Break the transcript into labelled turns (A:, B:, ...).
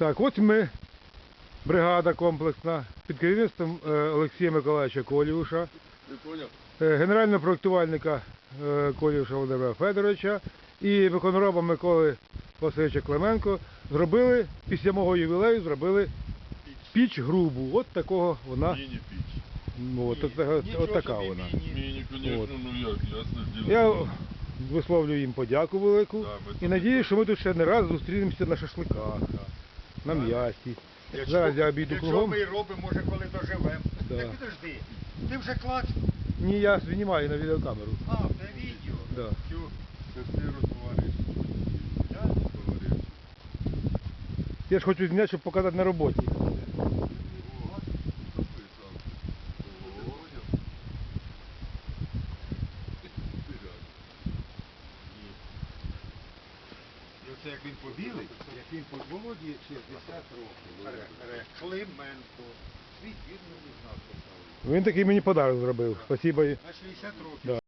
A: Так, от ми, бригада комплексна, під керівництвом е, Олексія Миколаївича Коліуша, е, генерального проєктувальника е, Коліуша Володимира Федоровича і виконроба Миколи Васильовича Клименко зробили, після мого ювілею, зробили піч грубу. От такого вона,
B: Міні-піч.
A: ну, от, от, така- от така вона.
B: Міні, звісно,
A: От.
B: ну як, ясно діло.
A: Я висловлюю їм подяку велику
B: Да,
A: і надію, що ми тут ще не раз зустрінемося на шашликах, на м'ясі.
C: Якщо-
A: Зараз я обійду
C: Якщо
A: кругом.
C: ми і робимо, може коли доживемо.
A: Да.
C: Так підожди, ти вже клач?
A: Ні, я знімаю на відеокамеру.
C: А, на відео.
A: Да.
C: Тю.
B: ти.
C: Да?
B: Товариш.
A: Я ж хочу зняти, щоб показати на роботі.
C: Оце як він побілий, як він поволодіє 60 років. Клименко. Свій він знав, що.
A: Він такий мені подарок зробив. Спасибо.
C: На 60 років.
A: Да.